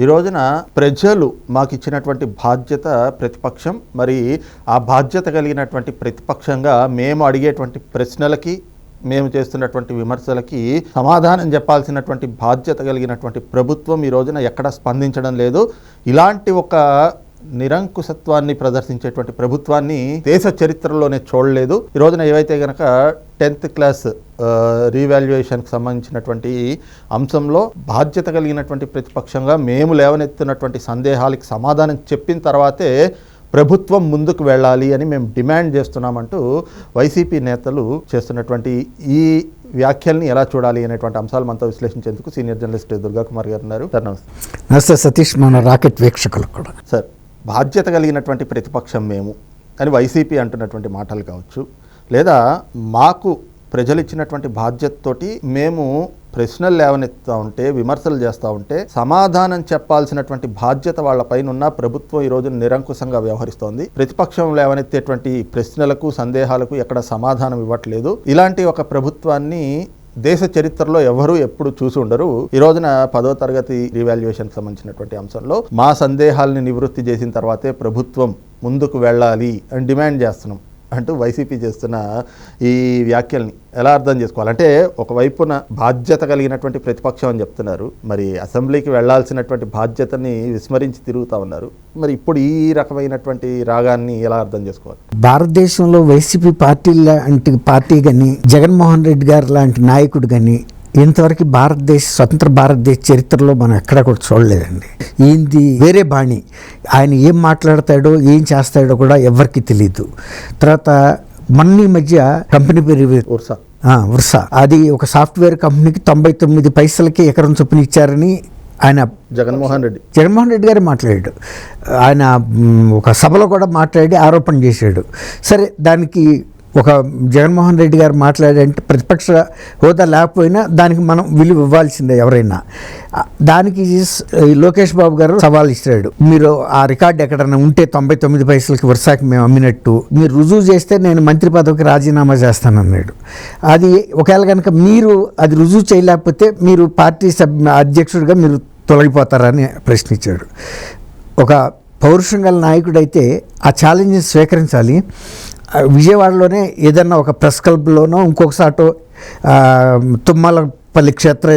ఈ రోజున ప్రజలు మాకు ఇచ్చినటువంటి బాధ్యత ప్రతిపక్షం. మరి ఆ బాధ్యత కలిగినటువంటి ప్రతిపక్షంగా మేము అడిగేటువంటి ప్రశ్నలకి మేము చేస్తున్నటువంటి విమర్శలకి సమాధానం చెప్పాల్సినటువంటి బాధ్యత కలిగినటువంటి ప్రభుత్వం ఈ రోజున ఎక్కడ స్పందించడం లేదు. ఇలాంటి ఒక నిరంకుశత్వాన్ని ప్రదర్శించేటువంటి ప్రభుత్వాన్ని దేశ చరిత్రలోనే చూడలేదు. ఈ రోజున ఏవైతే గనక టెన్త్ క్లాస్ రీవాల్యుయేషన్కి సంబంధించినటువంటి అంశంలో బాధ్యత కలిగినటువంటి ప్రతిపక్షంగా మేము లేవనెత్తినటువంటి సందేహాలకి సమాధానం చెప్పిన తర్వాతే ప్రభుత్వం ముందుకు వెళ్ళాలి అని మేము డిమాండ్ చేస్తున్నామంటూ వైసీపీ నేతలు చేస్తున్నటువంటి ఈ వ్యాఖ్యల్ని ఎలా చూడాలి అనేటువంటి అంశాలు మనతో విశ్లేషించేందుకు సీనియర్ జర్నలిస్ట్ దుర్గా కుమార్ గారు ఉన్నారు. సార్ నమస్తే. నమస్తే సతీష్ మన రాకెట్ వీక్షకులకు కూడా. సార్ బాధ్యత కలిగినటువంటి ప్రతిపక్షం మేము అని వైసీపీ అంటున్నటువంటి మాటలు కావచ్చు. లేదా మాకు ప్రజలు ఇచ్చినటువంటి బాధ్యతతోటి మేము ప్రశ్నలు లేవనెత్తా ఉంటే విమర్శలు చేస్తూ ఉంటే సమాధానం చెప్పాల్సినటువంటి బాధ్యత వాళ్ళపైన ఉన్న ప్రభుత్వం ఈరోజు నిరంకుశంగా వ్యవహరిస్తోంది. ప్రతిపక్షం లేవనెత్తేటువంటి ప్రశ్నలకు సందేహాలకు ఎక్కడ సమాధానం ఇవ్వట్లేదు. ఇలాంటి ఒక ప్రభుత్వాన్ని దేశ చరిత్రలో ఎవరు ఎప్పుడు చూసి ఉండరు. ఈ రోజున పదో తరగతి రీవాల్యుయేషన్ సంబంధించినటువంటి అంశంలో మా సందేహాలని నివృత్తి చేసిన తర్వాతే ప్రభుత్వం ముందుకు వెళ్ళాలి అని డిమాండ్ చేస్తున్నాం. అంటూ వైసీపీ చేస్తున్న ఈ వ్యాఖ్యల్ని ఎలా అర్థం చేసుకోవాలి? అంటే ఒకవైపున బాధ్యత కలిగినటువంటి ప్రతిపక్షం అని చెప్తున్నారు. మరి అసెంబ్లీకి వెళ్ళాల్సినటువంటి బాధ్యతని విస్మరించి తిరుగుతూ ఉన్నారు. మరి ఇప్పుడు ఈ రకమైనటువంటి రాగాన్ని ఎలా అర్థం చేసుకోవాలి? భారతదేశంలో వైసీపీ పార్టీ లాంటి పార్టీ కానీ జగన్మోహన్ రెడ్డి గారు లాంటి నాయకుడు కానీ ఇంతవరకు భారతదేశ స్వతంత్ర భారతదేశ చరిత్రలో మనం ఎక్కడ కూడా చూడలేదండి. ఈయనది వేరే బాణి. ఆయన ఏం మాట్లాడతాడో ఏం చేస్తాడో కూడా ఎవరికి తెలియదు తర్వాత మొన్న మధ్య కంపెనీ పేరు ఉర్సా. ఆ, వర్ష అది ఒక సాఫ్ట్వేర్ కంపెనీకి తొంభై తొమ్మిది పైసలకి ఎకరం చొప్పున ఇచ్చారని ఆయన జగన్మోహన్ రెడ్డి. జగన్మోహన్ రెడ్డి గారు మాట్లాడాడు. ఆయన ఒక సభలో కూడా మాట్లాడి ఆరోపణ చేశాడు. సరే దానికి ఒక జగన్మోహన్ రెడ్డి గారు మాట్లాడంటే ప్రతిపక్ష హోదా లేకపోయినా దానికి మనం విలువ ఇవ్వాల్సిందే ఎవరైనా. దానికి లోకేష్ బాబు గారు సవాల్ ఇచ్చాడు. మీరు ఆ రికార్డు ఎక్కడైనా ఉంటే తొంభై తొమ్మిది పైసలకి వరుసకి మేము అమ్మినట్టు మీరు రుజువు చేస్తే నేను మంత్రి పదవికి రాజీనామా చేస్తానన్నాడు. అది ఒకవేళ కనుక మీరు అది రుజువు చేయలేకపోతే మీరు పార్టీ సభ్య అధ్యక్షుడిగా మీరు తొలగిపోతారని ప్రశ్నించాడు. ఒక పౌరుషం గల నాయకుడైతే ఆ ఛాలెంజ్ని స్వీకరించాలి. విజయవాడలోనే ఏదన్నా ఒక ప్రెస్ క్లబ్లోనో ఇంకొక సాటో ఆ, తుమ్మలపల్లి క్షేత్ర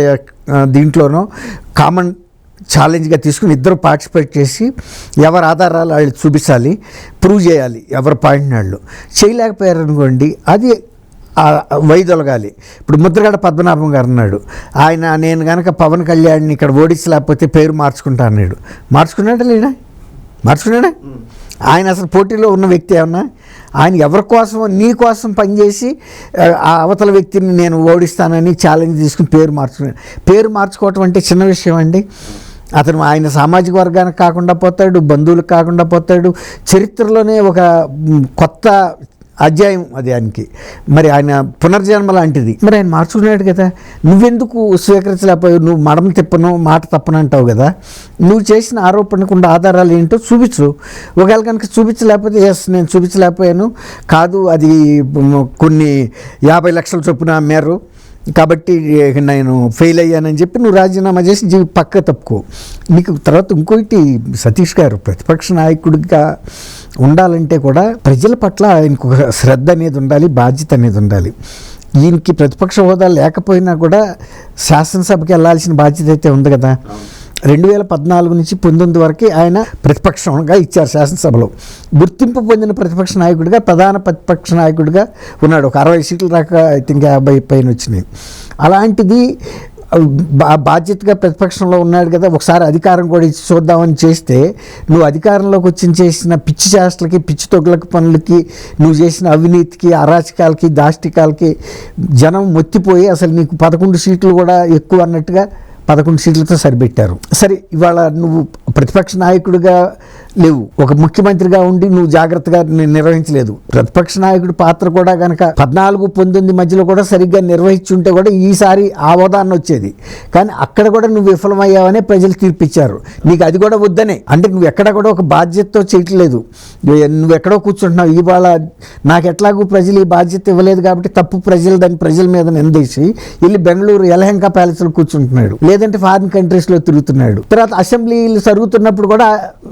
దీంట్లోనో కామన్ ఛాలెంజ్గా తీసుకుని ఇద్దరు పార్టిసిపేట్ చేసి ఎవరి ఆధారాలు వాళ్ళు చూపించాలి ప్రూవ్ చేయాలి ఎవరి పాయింట్ వాళ్ళు చేయలేకపోయారు అనుకోండి అది వైదొలగాలి. ఇప్పుడు ముద్రగడ పద్మనాభం గారు అన్నాడు ఆయన నేను కనుక పవన్ కళ్యాణ్ని ఇక్కడ ఓడించలేకపోతే పేరు మార్చుకుంటా అన్నాడు. మార్చుకున్నాడా లేడా? మార్చుకున్నాడా? ఆయన అసలు పోటీలో ఉన్న వ్యక్తి ఏమన్నా? ఆయన ఎవరి కోసం నీ కోసం పనిచేసి ఆ, అవతల వ్యక్తిని నేను ఓడిస్తానని ఛాలెంజ్ తీసుకుని పేరు మార్చుకున్నాను పేరు మార్చుకోవటం అంటే చిన్న విషయం అండి. అతను ఆయన సామాజిక వర్గానికి కాకుండా పోతాడు బంధువులకు కాకుండా పోతాడు. చరిత్రలోనే ఒక కొత్త అధ్యాయం అది ఆయనకి. మరి ఆయన పునర్జన్మ లాంటిది. మరి ఆయన మార్చుకున్నాడు కదా. నువ్వెందుకు స్వీకరించలేకపోయావు? నువ్వు మడం తిప్పను మాట తప్పను అంటావు కదా. నువ్వు చేసిన ఆరోపణకు ఉన్న ఆధారాలు ఏంటో చూపించు. ఒకవేళ కనుక చూపించలేకపోతే ఎస్ నేను చూపించలేకపోయాను. కాదు అది కొన్ని యాభై లక్షల చొప్పున అమ్మారు. కాబట్టి నేను ఫెయిల్ అయ్యానని చెప్పి నువ్వు రాజీనామా చేసి జీవి పక్క తప్పుకో. నీకు తర్వాత ఇంకోటి సతీష్ గారు ప్రతిపక్ష నాయకుడిగా ఉండాలంటే కూడా ప్రజల పట్ల ఆయనకు ఒక శ్రద్ధ అనేది ఉండాలి బాధ్యత అనేది ఉండాలి. ఈయనకి ప్రతిపక్ష హోదా లేకపోయినా కూడా శాసనసభకి వెళ్ళాల్సిన బాధ్యత అయితే ఉంది కదా. రెండు వేల పద్నాలుగు నుంచి పంతొమ్మిది వరకు ఆయన ప్రతిపక్షంగా ఇచ్చారు శాసనసభలో. గుర్తింపు పొందిన ప్రతిపక్ష నాయకుడిగా ప్రధాన ప్రతిపక్ష నాయకుడిగా ఉన్నాడు. ఒక అరవై సీట్ల దాకా ఐ థింక్ యాభై పైన వచ్చినాయి. అలాంటిది బాధ్యతగా ప్రతిపక్షంలో ఉన్నాడు కదా ఒకసారి అధికారం కూడా ఇచ్చి చూద్దామని చేస్తే నువ్వు అధికారంలోకి వచ్చి చేసిన పిచ్చి చేష్టలకి పిచ్చి తొగ్గులకి పనులకి నువ్వు చేసిన అవినీతికి అరాచకాలకి దాష్టికాలకి జనం మొత్తిపోయి అసలు నీకు పదకొండు సీట్లు కూడా ఎక్కువ అన్నట్టుగా పదకొండు సీట్లతో సరిపెట్టారు. సరే ఇవాళ నువ్వు ప్రతిపక్ష నాయకుడిగా లేవు. ఒక ముఖ్యమంత్రిగా ఉండి నువ్వు జాగ్రత్తగా నిర్వహించలేదు. ప్రతిపక్ష నాయకుడి పాత్ర కూడా కనుక పద్నాలుగు పంతొమ్మిది మధ్యలో కూడా సరిగ్గా నిర్వహించుంటే కూడా ఈసారి ఆ హోదాన్ని వచ్చేది. కానీ అక్కడ కూడా నువ్వు విఫలమయ్యావనే ప్రజలు తీర్పిచ్చారు. నీకు అది కూడా వద్దనే. అంటే నువ్వు ఎక్కడ కూడా ఒక బాధ్యతతో చేయట్లేదు. నువ్వు- ఎక్కడో కూర్చుంటున్నావు. ఇవాళ నాకు ఎట్లాగూ ప్రజలు ఈ బాధ్యత ఇవ్వలేదు కాబట్టి తప్పు ప్రజలు దాన్ని ప్రజల మీద నిందేసి వెళ్ళి బెంగళూరు యలహంక ప్యాలెస్లో కూర్చుంటున్నాడు. లేదంటే ఫారిన్ కంట్రీస్లో తిరుగుతున్నాడు. తర్వాత అసెంబ్లీలు తిరుగుతున్నప్పుడు కూడా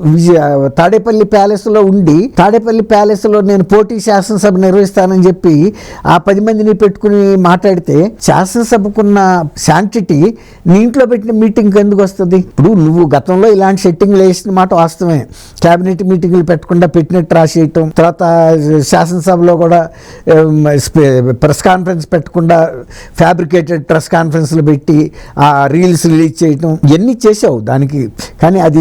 విజయ- తాడేపల్లి ప్యాలెస్లో ఉండి తాడేపల్లి ప్యాలెస్లో నేను పోటీ శాసనసభ నిర్వహిస్తానని చెప్పి ఆ పది మందిని పెట్టుకుని మాట్లాడితే శాసనసభకున్న శాంటిటీ నీ ఇంట్లో పెట్టిన మీటింగ్ ఎందుకు వస్తుంది? ఇప్పుడు నువ్వు గతంలో ఇలాంటి సెట్టింగ్లు వేసిన మాట వాస్తవమే. క్యాబినెట్ మీటింగ్లు పెట్టకుండా పెట్టినట్టు రాసేయటం తర్వాత శాసనసభలో కూడా ప్రెస్ కాన్ఫరెన్స్ పెట్టకుండా ఫ్యాబ్రికేటెడ్ ప్రెస్ కాన్ఫరెన్స్లు పెట్టి ఆ రీల్స్ రిలీజ్ చేయటం ఇవన్నీ చేసావు దానికి. కానీ అది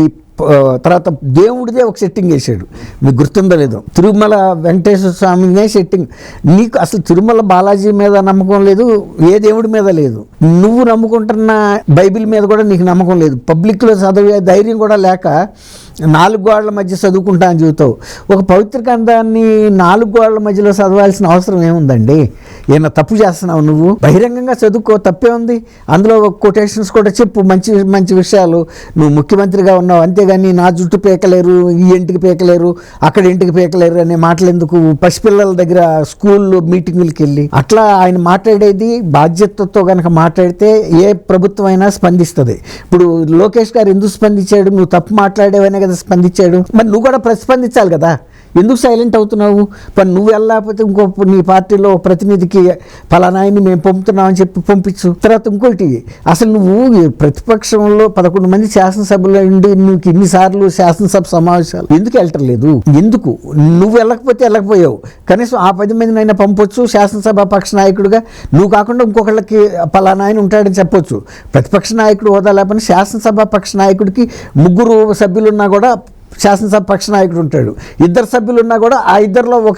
తర్వాత దేవుడిదే ఒక సెట్టింగ్ వేసాడు మీకు గుర్తుందో లేదో తిరుమల వెంకటేశ్వర స్వామినే సెట్టింగ్ నీకు అసలు తిరుమల బాలాజీ మీద నమ్మకం లేదు ఏ దేవుడి మీద లేదు. నువ్వు నమ్ముకుంటున్న బైబిల్ మీద కూడా నీకు నమ్మకం లేదు. పబ్లిక్లో చదివే ధైర్యం కూడా లేక నాలుగు గోడల మధ్య చదువుకుంటా అని చెబుతావు. ఒక పవిత్ర గ్రంథాన్ని నాలుగు గోడల మధ్యలో చదవాల్సిన అవసరం ఏముందండి? ఏమైనా తప్పు చేస్తున్నావు నువ్వు? బహిరంగంగా చదువుకో తప్పే ఉంది. అందులో కొటేషన్స్ కూడా చెప్పు. మంచి మంచి విషయాలు. నువ్వు ముఖ్యమంత్రిగా ఉన్నావు కానీ నా జుట్టు పీకలేరు ఈ ఇంటికి పీకలేరు అక్కడ ఇంటికి పీకలేరు అనే మాటలు ఎందుకు పసిపిల్లల దగ్గర స్కూల్లో మీటింగులకి వెళ్ళి అట్లా ఆయన మాట్లాడేది బాధ్యతతో కనుక మాట్లాడితే ఏ ప్రభుత్వం అయినా స్పందిస్తుంది. ఇప్పుడు లోకేష్ గారు ఎందుకు స్పందించాడు? నువ్వు తప్పు మాట్లాడేవనే కదా స్పందించాడు. మరి నువ్వు కూడా ప్రతిస్పందించాలి కదా? ఎందుకు సైలెంట్ అవుతున్నావు? పని నువ్వు వెళ్ళకపోతే ఇంకో నీ పార్టీలో ప్రతినిధికి ఫలానాయన్ని మేము పంపుతున్నామని చెప్పి పంపించు. తర్వాత ఇంకోటి అసలు నువ్వు ప్రతిపక్షంలో పదకొండు మంది శాసనసభలో ఉండి నీకు ఇన్నిసార్లు శాసనసభ సమావేశాలు ఎందుకు వెళ్ళట్లేదు ఎందుకు? నువ్వు వెళ్ళకపోతే వెళ్ళకపోయావు. కనీసం ఆ పది మందినైనా పంపొచ్చు శాసనసభ పక్ష నాయకుడిగా. నువ్వు కాకుండా ఇంకొకళ్ళకి ఫలానాయన ఉంటాడని చెప్పొచ్చు. ప్రతిపక్ష నాయకుడు హోదా లేకపోతే శాసనసభ పక్ష నాయకుడికి ముగ్గురు సభ్యులున్నా కూడా శాసనసభ పక్ష నాయకుడు ఉంటాడు. ఇద్దరు సభ్యులు ఉన్నా కూడా ఆ ఇద్దరిలో ఒక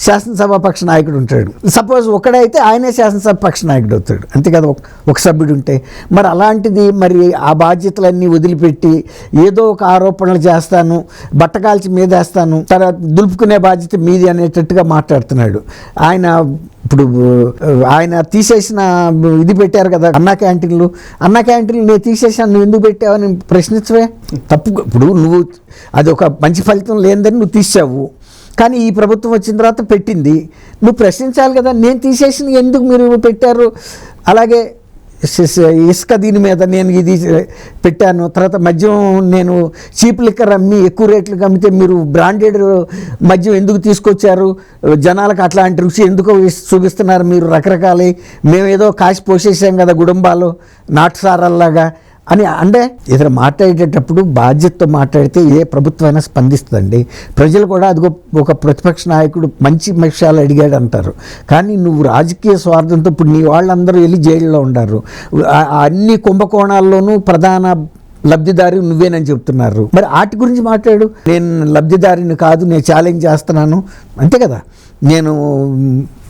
శాసనసభ పక్ష నాయకుడు ఉంటాడు. సపోజ్ ఒకడైతే ఆయనే శాసనసభ పక్ష నాయకుడు అవుతాడు. అంతే కదా ఒక- ఒక సభ్యుడు ఉంటే. మరి అలాంటిది మరి ఆ బాధ్యతలన్నీ వదిలిపెట్టి ఏదో ఒక ఆరోపణలు చేస్తాను బట్టకాల్చి మీదేస్తాను తర్వాత దులుపుకునే బాధ్యత మీది అనేటట్టుగా మాట్లాడుతున్నాడు. ఆయన ఇప్పుడు ఆయన తీసేసిన ఇది పెట్టారు కదా అన్నా క్యాంటీన్లు. అన్నా క్యాంటీన్లు నేను తీసేసాను నువ్వు ఎందుకు పెట్టావని ప్రశ్నించవే? తప్పు ఇప్పుడు నువ్వు అది ఒక మంచి ఫలితం లేదని నువ్వు తీసావు. కానీ ఈ ప్రభుత్వం వచ్చిన తర్వాత పెట్టింది. నువ్వు ప్రశ్నించాలి కదా నేను తీసేసిన ఎందుకు మీరు పెట్టారు? అలాగే ఇసుక దీని మీద నేను ఇది పెట్టాను. తర్వాత మద్యం నేను చీప్ లిక్కర్ అమ్మి ఎక్కువ రేట్లకు అమ్మితే మీరు బ్రాండెడ్ మద్యం ఎందుకు తీసుకొచ్చారు? జనాలకు అట్లాంటి రుచి ఎందుకు చూపిస్తున్నారు మీరు రకరకాల? మేమేదో కాసి పోసేసాం కదా గుడుంబాలు నాటుసారల్లాగా అని అంటే ఇతర మాట్లాడేటప్పుడు బాధ్యతతో మాట్లాడితే ఏ ప్రభుత్వమైనా స్పందిస్తుందండి. ప్రజలు కూడా అదిగో ఒక ప్రతిపక్ష నాయకుడు మంచి విషయాలు అడిగాడు అంటారు. కానీ నువ్వు రాజకీయ స్వార్థంతో ఇప్పుడు నీ వాళ్ళందరూ వెళ్ళి జైల్లో ఉండారు. అన్ని కుంభకోణాల్లోనూ ప్రధాన లబ్ధిదారి నువ్వేనని చెప్తున్నారు. మరి వాటి గురించి మాట్లాడు. నేను లబ్ధిదారిని కాదు నేను ఛాలెంజ్ చేస్తున్నాను. అంతే కదా? నేను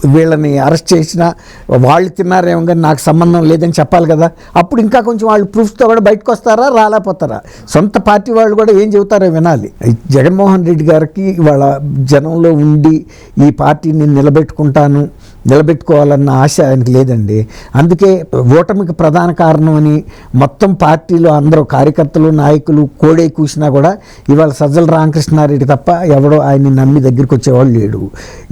వీళ్ళని అరెస్ట్ చేసినా వాళ్ళు తిన్నారేమో కానీ నాకు సంబంధం లేదని చెప్పాలి కదా? అప్పుడు ఇంకా కొంచెం వాళ్ళు ప్రూఫ్తో కూడా బయటకు వస్తారా రాలేకపోతారా? సొంత పార్టీ వాళ్ళు కూడా ఏం చెబుతారో వినాలి. జగన్మోహన్ రెడ్డి గారికి వాళ్ళ జనంలో ఉండి ఈ పార్టీని నిలబెట్టుకుంటాను. నిలబెట్టుకోవాలన్న ఆశ ఆయనకి లేదండి. అందుకే ఓటమికి ప్రధాన కారణం అని మొత్తం పార్టీలో అందరూ కార్యకర్తలు నాయకులు కోడే కూసినా కూడా ఇవాళ సజ్జల రామకృష్ణారెడ్డి తప్ప ఎవడో ఆయన్ని నమ్మి దగ్గరికి వచ్చేవాళ్ళు లేడు.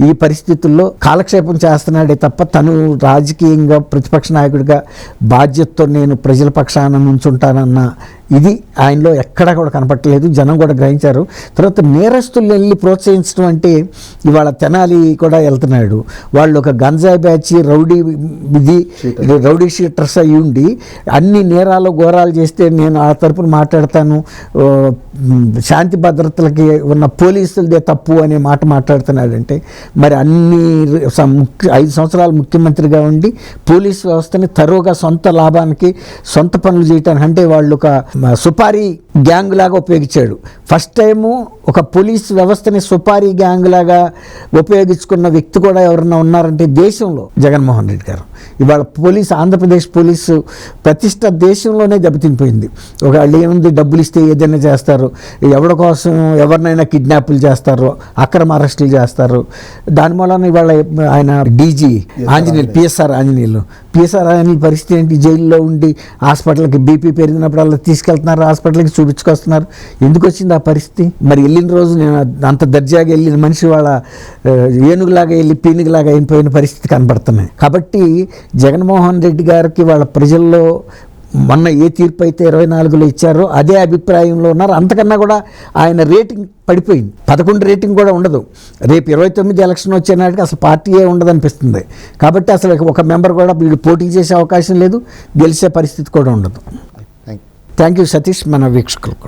ఈ పరిస్థితుల్లో కాలక్షేపం చేస్తున్నాడే తప్ప తను రాజకీయంగా ప్రతిపక్ష నాయకుడిగా బాధ్యతతో నేను ప్రజల పక్షాన నుంచుంటానన్న ఇది ఆయనలో ఎక్కడా కూడా కనపట్టలేదు జనం కూడా గ్రహించారు. తర్వాత నేరస్తులు వెళ్ళి ప్రోత్సహించడం అంటే ఇవాళ తెనాలి కూడా వెళ్తున్నాడు. వాళ్ళు ఒక గంజాయి బ్యాచ్ రౌడీ ఇది రౌడీ షీటర్స్ అయి ఉండి అన్ని నేరాలు ఘోరాలు చేస్తే నేను ఆ తరపున మాట్లాడతాను. శాంతి భద్రతలకి ఉన్న పోలీసులదే తప్పు అనే మాట మాట్లాడుతున్నాడంటే మరి అన్ని ఐదు సంవత్సరాలు ముఖ్యమంత్రిగా ఉండి పోలీస్ వ్యవస్థని తరువుగా సొంత లాభానికి సొంత పనులు చేయటానికి అంటే వాళ్ళు ఒక సుపారీ గ్యాంగ్ లాగా ఉపయోగించాడు. ఫస్ట్ టైము ఒక పోలీస్ వ్యవస్థని సుపారీ గ్యాంగ్ లాగా ఉపయోగించుకున్న వ్యక్తి కూడా ఎవరన్నా ఉన్నారంటే దేశంలో జగన్మోహన్ రెడ్డి గారు. ఇవాళ పోలీస్ ఆంధ్రప్రదేశ్ పోలీసు ప్రతిష్ట దేశంలోనే దెబ్బతినిపోయింది. ఒక ఏముంది? డబ్బులు ఇస్తే ఏదైనా చేస్తారు. ఎవరి కోసం ఎవరినైనా కిడ్నాపులు చేస్తారు అక్రమ అరెస్టులు చేస్తారు. దాని మూలన ఇవాళ ఆయన DG Anjaneyulu PSR Anjaneyulu PSR అనే పరిస్థితి ఏంటి? జైల్లో ఉండి హాస్పిటల్కి బీపీ పెరిగినప్పుడు అలా తీసుకెళ్తున్నారు హాస్పిటల్కి చూపించుకొస్తున్నారు. ఎందుకు వచ్చింది ఆ పరిస్థితి? మరి వెళ్ళిన రోజు నేను అంత దర్జాగా వెళ్ళిన మనిషి వాళ్ళ ఏనుగులాగా వెళ్ళి పీనుగులాగా అయిపోయిన పరిస్థితి కనబడుతున్నాయి. కాబట్టి జగన్మోహన్ రెడ్డి గారికి వాళ్ళ ప్రజల్లో మొన్న ఏ తీర్పు అయితే ఇరవై నాలుగులో ఇచ్చారో అదే అభిప్రాయంలో ఉన్నారు. అంతకన్నా కూడా ఆయన రేటింగ్ పడిపోయింది. పదకొండు రేటింగ్ కూడా ఉండదు. రేపు ఇరవై తొమ్మిది ఎలక్షన్ వచ్చే నాటికి అసలు పార్టీయే ఉండదనిపిస్తుంది. కాబట్టి అసలు ఒక మెంబర్ కూడా వీళ్ళు పోటీ చేసే అవకాశం లేదు. గెలిచే పరిస్థితి కూడా ఉండదు. Thank you thank you Satish మన వీక్షకులకు.